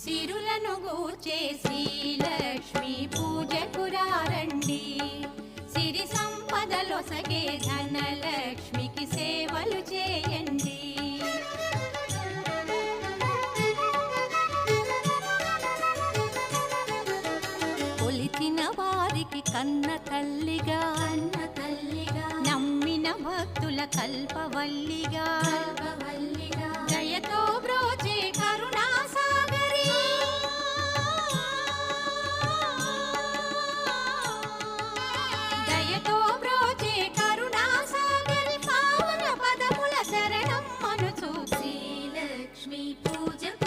సిరులను గూర్చే శ్రీలక్ష్మి పూజకు రారండి సిరి సంపదలొసగే ధనలక్ష్మికి సేవలు చేయండి. కొలిచిన వారికి కన్న తల్లిగా అన్న తల్లిగా నమ్మిన భక్తుల కల్పవల్లిగా కల్పవల్లిగా. 迷不见。